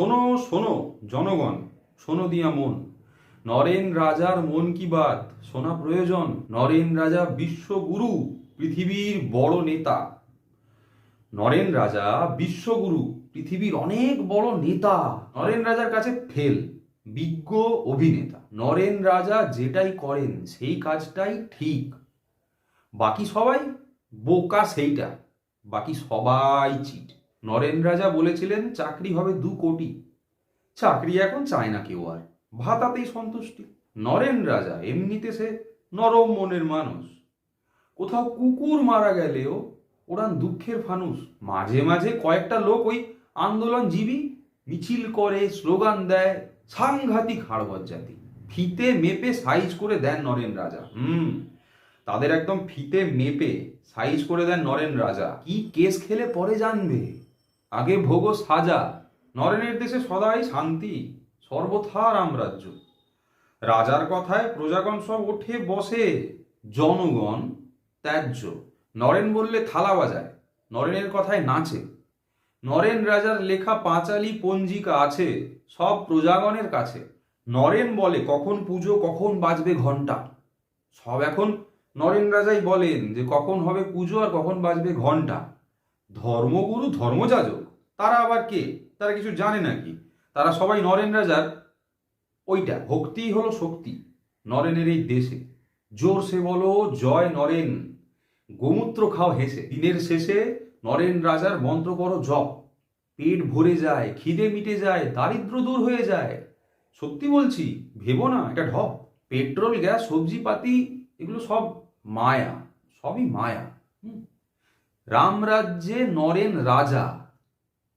শোনো শোনো, জনগণ, শোনো দিয়া মন। নরেন রাজার মন কি বাত? শোনা প্রয়োজন। নরেন রাজা বিশ্বগুরু, পৃথিবীর বড় নেতা। নরেন রাজা বিশ্বগুরু, পৃথিবীর অনেক বড় নেতা। নরেন রাজার কাছে ফেল, বিজ্ঞ অভিনেতা। নরেন রাজা যেটাই করেন, সেই কাজটাই ঠিক। বাকি সবাই বোকা সেইটা। বাকি সবাই চিট। নরেন রাজা বলেছিলেন, চাকরি হবে দু কোটি। চাকরি এখন চায় না কেউ আর। ভাতাতেই সন্তুষ্টি। নরেন রাজা এমনিতে সে নরম মনের মানুষ। কোথাও কুকুর মারা গেলেও ওরান দুঃখের ফানুস মাঝে মাঝে কয়েকটা লোক ওই আন্দোলনজীবী মিছিল করে, স্লোগান দেয়, সাংঘাতিক হাড়বর জাতি। ফিতে মেপে সাইজ করে দেন নরেন রাজা হুম, তাদের একদম ফিতে মেপে সাইজ করে দেন নরেন রাজা কি কেস খেলে পরে জানবে। আগে ভোগ সাজা, নরেনের দেশে সদাই শান্তি, সর্বথা রামরাজ্য। রাজার কথায় প্রজাগণ সব ওঠে বসে, জনগণ ত্যায্য। নরেন বললে থালা বাজায়, নরেনের কথায় নাচে। নরেন রাজার লেখা পাঁচালি পঞ্জিকা আছে, সব প্রজাগণের কাছে। নরেন বলে, কখন পুজো, কখন বাজবে ঘণ্টা সব এখন নরেন রাজাই বলেন যে, কখন হবে পুজো আর কখন বাজবে ঘণ্টা ধর্মগুরু ধর্মযাজক। তারা আবার কে? তারা কিছু জানে নাকি? তারা সবাই নরেন রাজার ওইটা, ভক্তি হলো শক্তি, নরেনের এই দেশে। জোর সে বলো, জয় নরেন, গোমূত্র খাও হেসে। দিনের শেষে নরেন রাজার মন্ত্র করো জপ। পেট ভরে যায়, খিদে মিটে যায়, দারিদ্র দূর হয়ে যায়। সত্যি বলছি, ভেবো না, এটা ঢপ। পেট্রোল, গ্যাস, সবজিপাতি, এগুলো সব মায়া, সবই মায়া। রামরাজ্যে নরেন রাজা।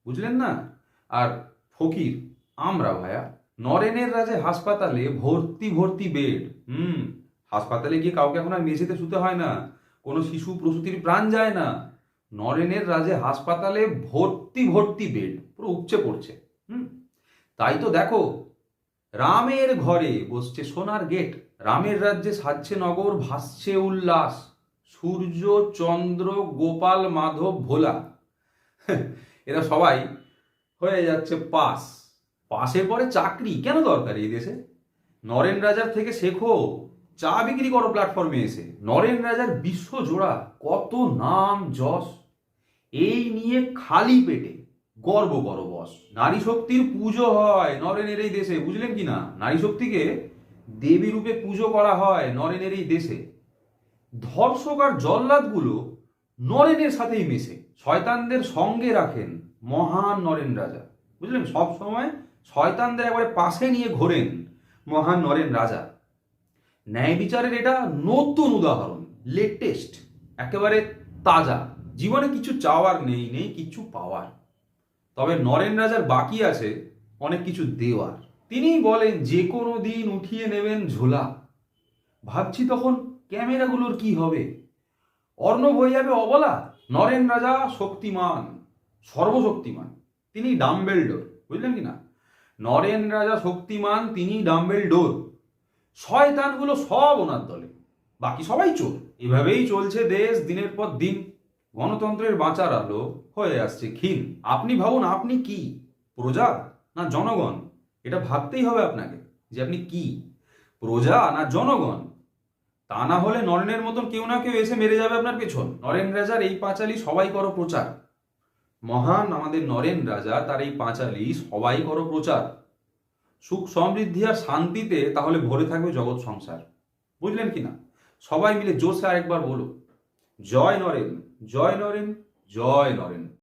বুঝলেন না? আর ফকির, আমরা ভায়া নরেনের রাজে হাসপাতালে ভর্তি ভর্তি বেড। হুম, হাসপাতালে গিয়ে কাউকে এখন আর মেঝেতে শুতে হয় না। কোনো শিশু প্রসূতির প্রাণ যায় না। নরেনের রাজে হাসপাতালে ভর্তি ভর্তি বেড, পুরো উপচে পড়ছে। হুম, তাই তো দেখো, রামের ঘরে বসছে সোনার গেট। রামের রাজ্যে সাজছে নগর, ভাসছে উল্লাস। সূর্য, চন্দ্র, গোপাল, মাধব, ভোলা। এরা সবাই হয়ে যাচ্ছে পাস। পাশের পরে চাকরি কেন দরকার এই দেশে? নরেন রাজার থেকে শেখো, চা বিক্রি করো প্ল্যাটফর্মে এসে। নরেন রাজার বিশ্ব জোড়া, কত নাম যশ। এই নিয়ে খালি পেটে গর্ব করো বস। নারী শক্তির পুজো হয় নরেনের এই দেশে, বুঝলেন কি না? নারী শক্তিকে দেবী রূপে পুজো করা হয় নরেনের এই দেশে। ধর্ষক আর জল্লাদগুলো নরেনের সাথেই মেশে, শয়তানদের সঙ্গে রাখেন মহান নরেন রাজা। বুঝলেন? সব সময় শয়তানদের একবারে পাশে নিয়ে ঘোরেন মহান নরেন রাজা। ন্যায় বিচারের এটা নতুন উদাহরণ, লেটেস্ট, একেবারে তাজা। জীবনে কিছু চাওয়ার নেই নেই কিছু পাওয়ার। তবে নরেন রাজার বাকি আছে অনেক কিছু দেওয়ার। তিনিই বলেন, যে কোনো দিন উঠিয়ে নেবেন ঝোলা। ভাবছি তখন ক্যামেরাগুলোর কি হবে? অর্ণব হয়ে যাবে অবলা, নরেন রাজা শক্তিমান, সর্বশক্তিমান, তিনি ডাম্বেল ডোর বুঝলেন কি না নরেন রাজা শক্তিমান, তিনি ডাম্বেল ডোর শয়তানগুলো সব ওনার দলে। বাকি সবাই চোর। এভাবেই চলছে দেশ দিনের পর দিন। গণতন্ত্রের বাঁচার আলো হয়ে আসছে ক্ষীণ। আপনি ভাবুন, আপনি কি? প্রজা না জনগণ? এটা ভাবতেই হবে আপনাকে যে আপনি কি? প্রজা না জনগণ? তা না হলে নরেনের মতন কেউ না কেউ এসে মেরে যাবে আপনার পেছন। নরেন রাজার এই পাঁচালি সবাই করো প্রচার। মহান আমাদের নরেন রাজা, তার এই পাঁচালি সবাই করো প্রচার। সুখ সমৃদ্ধি আর শান্তিতে তাহলে ভরে থাকবে জগৎ সংসার। বুঝলেন কি না? সবাই মিলে জোরসে আরেকবার বলো, জয় নরেন জয় নরেন জয় নরেন।